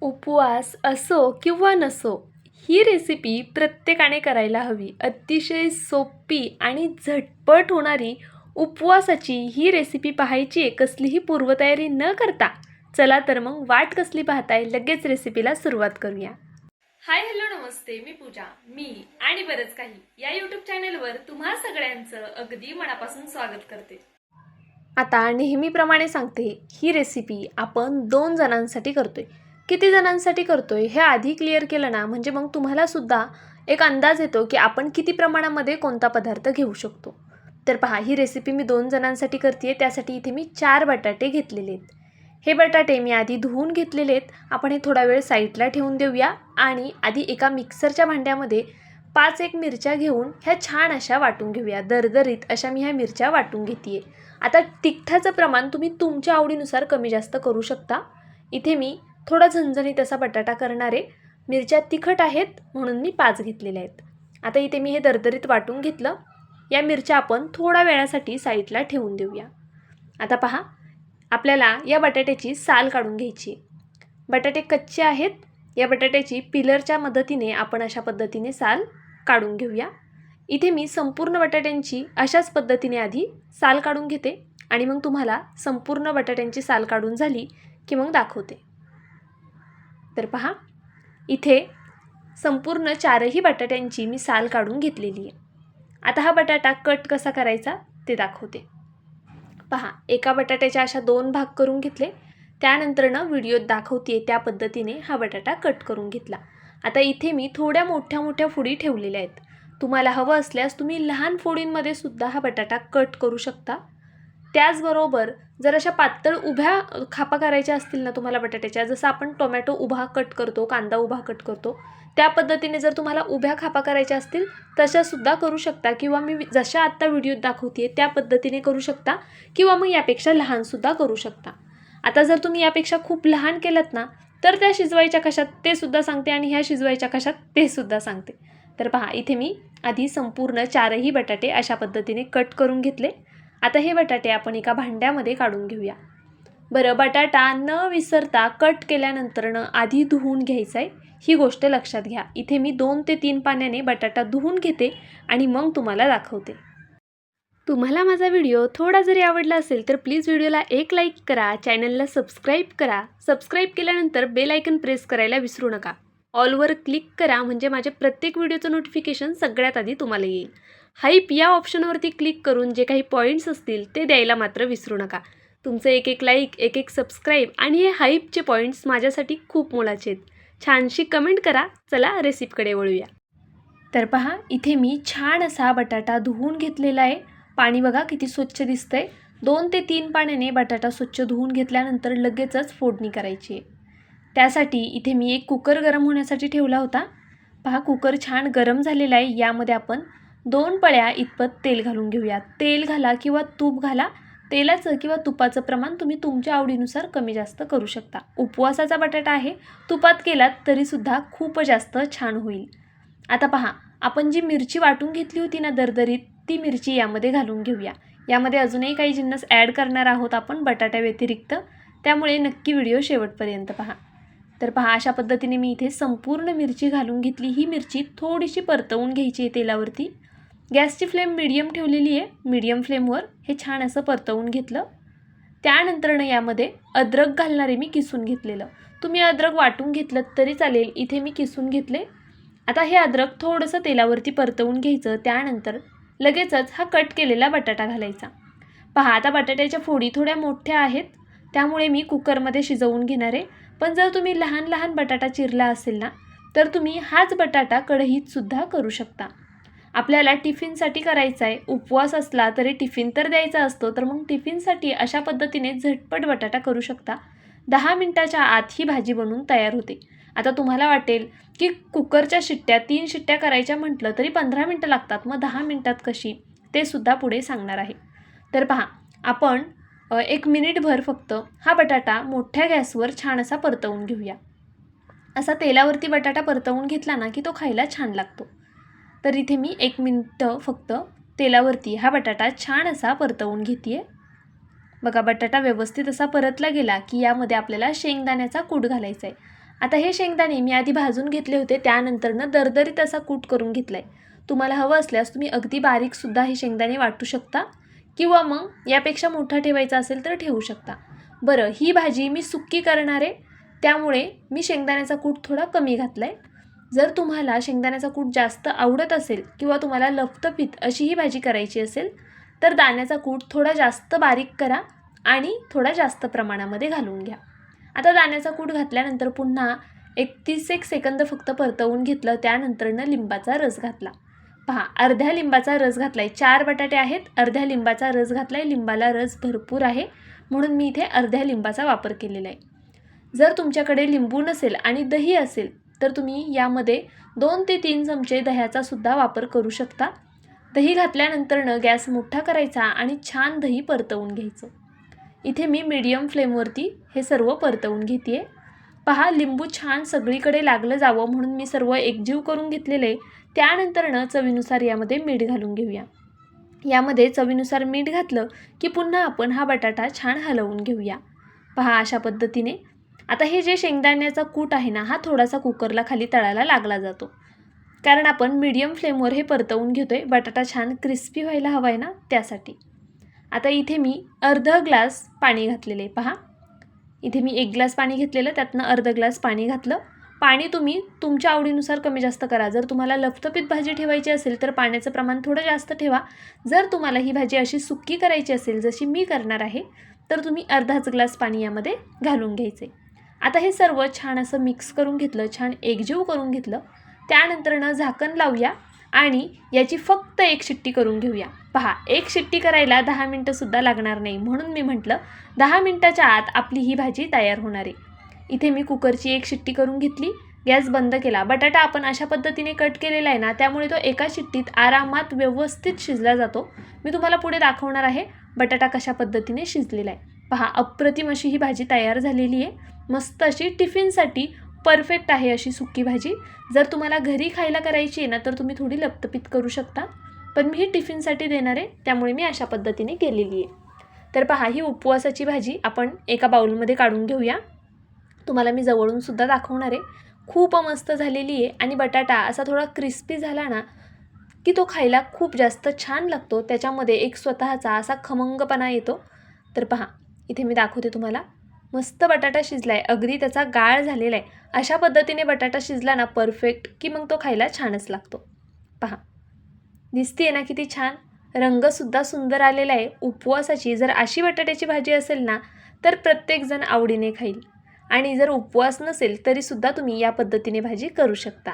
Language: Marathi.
उपवास असो किंवा नसो ही रेसिपी प्रत्येकाने करायला हवी. अतिशय सोपी आणि झटपट होणारी उपवासाची ही रेसिपी पाहायची आहे. कसलीही पूर्वतयारी न करता. चला तर मग वाट कसली पाहताय लगेच रेसिपीला सुरुवात करूया. हाय हॅलो नमस्ते. मी पूजा. मी आणि बरंच काही या यूट्यूब चॅनलवर तुम्हा सगळ्यांचं अगदी मनापासून स्वागत करते. आता नेहमीप्रमाणे सांगते ही रेसिपी आपण दोन जणांसाठी करतोय. किती जणांसाठी करतोय? हे आधी क्लिअर केलं ना? म्हणजे मग तुम्हाला सुद्धा एक अंदाज येतो की आपण किती प्रमाणामध्ये कोणता पदार्थ घेऊ शकतो. तर पहा ही रेसिपी मी दोन जणांसाठी करते त्यासाठी इथे मी चार बटाटे घेतलेले आहेत. हे बटाटे मी आधी धुवून घेतलेले आहेत. आपण हे थोडा वेळ साईडला ठेवून देऊया आणि आधी एका मिक्सरच्या भांड्यामध्ये पाच एक मिरच्या घेऊन ह्या छान अशा वाटून घेऊया. दरदरीत अशा मी ह्या मिरच्या वाटून घेते आता तिखटाचं प्रमाण तुम्ही तुमच्या आवडीनुसार कमी जास्त करू शकता. इथे मी थोडा झणझणीत असा बटाटा करणारे मिरच्या तिखट आहेत म्हणून मी पाच घेतलेल्या आहेत. आता इथे मी हे दरदरीत वाटून घेतलं. या मिरच्या आपण थोड्या वेळासाठी साईडला ठेवून देऊया. आता पहा आपल्याला या बटाट्याची साल काढून घ्यायची. बटाटे कच्चे आहेत. या बटाट्याची पिलरच्या मदतीने आपण अशा पद्धतीने साल काढून घेऊया. इथे मी संपूर्ण बटाट्यांची अशाच पद्धतीने आधी साल काढून घेते आणि मग तुम्हाला संपूर्ण बटाट्यांची साल काढून झाली की मग दाखवते. तर पहा इथे संपूर्ण चारही बटाट्यांची मी साल काढून घेतलेली आहे. आता हा बटाटा कट कसा करायचा ते दाखवते. पहा एका बटाट्याच्या अशा दोन भाग करून घेतले. त्यानंतरनं व्हिडिओत दाखवते त्या पद्धतीने हा बटाटा कट करून घेतला. आता इथे मी थोड्या मोठ्या मोठ्या फोडी ठेवलेल्या आहेत. तुम्हाला हवं असल्यास तुम्ही लहान फोडींमध्ये सुद्धा हा बटाटा कट करू शकता. त्याचबरोबर जर अशा पातळ उभ्या खापा करायच्या असतील ना तुम्हाला बटाट्याच्या जसं आपण टोमॅटो उभा कट करतो कांदा उभा कट करतो त्या पद्धतीने जर तुम्हाला उभ्या खापा करायच्या असतील तशासुद्धा करू शकता. किंवा मी जशा आत्ता व्हिडिओत दाखवते त्या पद्धतीने करू शकता. किंवा मग यापेक्षा लहानसुद्धा करू शकता. आता जर तुम्ही यापेक्षा खूप लहान केलं ना तर त्या शिजवायच्या कशात ते सुद्धा सांगते आणि ह्या शिजवायच्या कशात ते सुद्धा सांगते. तर पहा इथे मी आधी संपूर्ण चारही बटाटे अशा पद्धतीने कट करून घेतले. आता हे बटाटे आपण एका भांड्यामध्ये काढून घेऊया. बरं बटाटा न विसरता कट केल्यानंतरनं आधी धुवून घ्यायचं आहे ही गोष्ट लक्षात घ्या. इथे मी दोन ते तीन पाण्याने बटाटा धुवून घेते आणि मग तुम्हाला दाखवते. तुम्हाला माझा व्हिडिओ थोडा जरी आवडला असेल तर प्लीज व्हिडिओला एक लाईक करा चॅनलला सबस्क्राईब करा. सबस्क्राईब केल्यानंतर बेल आयकन प्रेस करायला विसरू नका. ऑलवर क्लिक करा म्हणजे माझ्या प्रत्येक व्हिडिओचं नोटिफिकेशन सगळ्यात आधी तुम्हाला येईल. हाईप या ऑप्शनवरती क्लिक करून जे काही पॉईंट्स असतील ते द्यायला मात्र विसरू नका. तुमचं एक एक लाईक एक एक सबस्क्राईब आणि हे हाईपचे पॉईंट्स माझ्यासाठी खूप मोलाचे आहेत. छानशी कमेंट करा. चला रेसिपीकडे वळूया. तर पहा इथे मी छान असा बटाटा धुवून घेतलेला आहे. पाणी बघा किती स्वच्छ दिसतंय. दोन ते तीन पाण्याने बटाटा स्वच्छ धुवून घेतल्यानंतर लगेचच फोडणी करायची आहे. त्यासाठी इथे मी एक कुकर गरम होण्यासाठी ठेवला होता. पहा कुकर छान गरम झालेला आहे. यामध्ये आपण दोन पळ्या इतपत तेल घालून घेऊया. तेल घाला किंवा तूप घाला. तेलाचं किंवा तुपाचं प्रमाण तुम्ही तुमच्या आवडीनुसार कमी जास्त करू शकता. उपवासाचा बटाटा आहे. तुपात केलात तरीसुद्धा खूप जास्त छान होईल. आता पहा आपण जी मिरची वाटून घेतली होती ना दरदरीत ती मिरची यामध्ये घालून घेऊया. यामध्ये अजूनही काही जिन्नस ॲड करणार आहोत आपण बटाट्या व्यतिरिक्त. त्यामुळे नक्की व्हिडिओ शेवटपर्यंत पहा. तर पहा अशा पद्धतीने मी इथे संपूर्ण मिरची घालून घेतली. ही मिरची थोडीशी परतवून घ्यायची आहे तेलावरती. गॅसची फ्लेम मिडियम ठेवलेली आहे. मीडियम फ्लेमवर हे छान असं परतवून घेतलं. त्यानंतरनं यामध्ये अद्रक घालणारे मी किसून घेतलेलं. तुम्ही अद्रक वाटून घेतलं तरी चालेल. इथे मी किसून घेतले. आता हे अद्रक थोडंसं तेलावरती परतवून घ्यायचं. त्यानंतर लगेचच हा कट केलेला बटाटा घालायचा. पहा आता बटाट्याच्या फोडी थोड्या मोठ्या आहेत. त्यामुळे मी कुकरमध्ये शिजवून घेणार आहे. पण जर तुम्ही लहान लहान बटाटा चिरला असेल ना तर तुम्ही हाच बटाटा कढईतसुद्धा करू शकता. आपल्याला टिफिनसाठी करायचा आहे. उपवास असला तरी टिफिन तर द्यायचा असतो. तर मग टिफिनसाठी अशा पद्धतीने झटपट बटाटा करू शकता. दहा मिनटाच्या आत ही भाजी बनवून तयार होते. आता तुम्हाला वाटेल की कुकरच्या शिट्ट्या तीन शिट्ट्या करायच्या म्हटलं तरी पंधरा मिनटं लागतात. मग दहा मिनटात कशी? ते सुद्धा पुढे सांगणार आहे. तर पहा आपण एक मिनिटभर फक्त हा बटाटा मोठ्या गॅसवर छान असा परतवून घेऊया. असा तेलावरती बटाटा परतवून घेतला ना की तो खायला छान लागतो. तर इथे मी एक मिनटं फक्त तेलावरती हा बटाटा छान असा परतवून घेते आहे बघा बटाटा व्यवस्थित असा परतला गेला की यामध्ये आपल्याला शेंगदाण्याचा कूट घालायचा आहे आता हे शेंगदाणे मी आधी भाजून घेतले होते त्यानंतरनं दरदरीत असा कूट करून घेतला आहे तुम्हाला हवं असल्यास तुम्ही अगदी बारीकसुद्धा हे शेंगदाणे वाटू शकता किंवा मग यापेक्षा मोठा ठेवायचा असेल तर ठेवू शकता. बरं ही भाजी मी सुक्की करणार आहे त्यामुळे मी शेंगदाण्याचा कूट थोडा कमी घातला आहे जर तुम्हाला शेंगदाण्याचा कूट जास्त आवडत असेल किंवा तुम्हाला लफतफीत अशी ही भाजी करायची असेल तर दाण्याचा कूट थोडा जास्त बारीक करा आणि थोडा जास्त प्रमाणामध्ये घालून घ्या. आता दाण्याचा कूट घातल्यानंतर पुन्हा एक तीस एक सेकंद फक्त परतवून घेतलं त्यानंतरनं लिंबाचा रस घातला. पहा अर्ध्या लिंबाचा रस घातला आहे चार बटाटे आहेत अर्ध्या लिंबाचा रस घातला आहे लिंबाला रस भरपूर आहे म्हणून मी इथे अर्ध्या लिंबाचा वापर केलेला आहे. जर तुमच्याकडे लिंबू नसेल आणि दही असेल तर तुम्ही यामध्ये दोन ते तीन चमचे दह्याचा सुद्धा वापर करू शकता. दही घातल्यानंतरनं गॅस मोठा करायचा आणि छान दही परतवून घ्यायचं. इथे मी मीडियम फ्लेमवरती हे सर्व परतवून घेते आहे पहा लिंबू छान सगळीकडे लागलं जावं म्हणून मी सर्व एकजीव करून घेतलेले. त्यानंतरनं चवीनुसार यामध्ये मीठ घालून घेऊया. यामध्ये चवीनुसार मीठ घातलं की पुन्हा आपण हा बटाटा छान हलवून घेऊया. पहा अशा पद्धतीने आता हे जे शेंगदाण्याचा कूट आहे ना हा थोडासा कुकरला खाली तळायला लागला जातो. कारण आपण मीडियम फ्लेमवर हे परतवून घेतो आहे बटाटा छान क्रिस्पी व्हायला हवा आहे ना त्यासाठी. आता इथे मी अर्ध ग्लास पाणी घातलेले आहे पहा. इथे मी एक ग्लास पाणी घेतलेलं त्यातनं अर्ध ग्लास पाणी घातलं. पाणी तुम्ही तुमच्या आवडीनुसार कमी जास्त करा. जर तुम्हाला लफतपीत भाजी ठेवायची असेल तर पाण्याचं प्रमाण थोडं जास्त ठेवा. जर तुम्हाला ही भाजी अशी सुक्की करायची असेल जशी मी करणार आहे तर तुम्ही अर्धाच ग्लास पाणी यामध्ये घालून घ्यायचे. आता हे सर्व छान असं मिक्स करून घेतलं छान एकजीव करून घेतलं. त्यानंतरनं झाकण लावूया आणि याची फक्त एक शिट्टी करून घेऊया. पहा एक शिट्टी करायला दहा मिनटंसुद्धा लागणार नाही म्हणून मी म्हटलं दहा मिनटाच्या आत आपली ही भाजी तयार होणार आहे. इथे मी कुकरची एक शिट्टी करून घेतली गॅस बंद केला. बटाटा आपण अशा पद्धतीने कट केलेला आहे ना त्यामुळे तो एका शिट्टीत आरामात व्यवस्थित शिजला जातो. मी तुम्हाला पुढे दाखवणार आहे बटाटा कशा पद्धतीने शिजलेला आहे. पहा अप्रतिम अशी ही भाजी तयार झालेली आहे. मस्त अशी टिफिनसाठी परफेक्ट आहे अशी सुक्की भाजी. जर तुम्हाला घरी खायला करायची आहे ना तर तुम्ही थोडी लपतपीत करू शकता. पण मी ही टिफिनसाठी देणार आहे त्यामुळे मी अशा पद्धतीने केलेली आहे. तर पहा ही उपवासाची भाजी आपण एका बाउलमध्ये काढून घेऊया. तुम्हाला मी जवळूनसुद्धा दाखवणार आहे. खूप मस्त झालेली आहे आणि बटाटा असा थोडा क्रिस्पी झाला ना की तो खायला खूप जास्त छान लागतो. त्याच्यामध्ये एक स्वतःचा असा खमंगपणा येतो. तर पहा इथे मी दाखवते तुम्हाला. मस्त बटाटा शिजला आहे अगदी त्याचा गाळ झालेला आहे अशा पद्धतीने बटाटा शिजला ना परफेक्ट की मग तो खायला छानच लागतो. पहा. दिसते ना किती छान? रंगसुद्धा सुंदर आलेला आहे. उपवासाची जर अशी बटाट्याची भाजी असेल ना तर प्रत्येकजण आवडीने खाईल. आणि जर उपवास नसेल तरीसुद्धा तुम्ही या पद्धतीने भाजी करू शकता.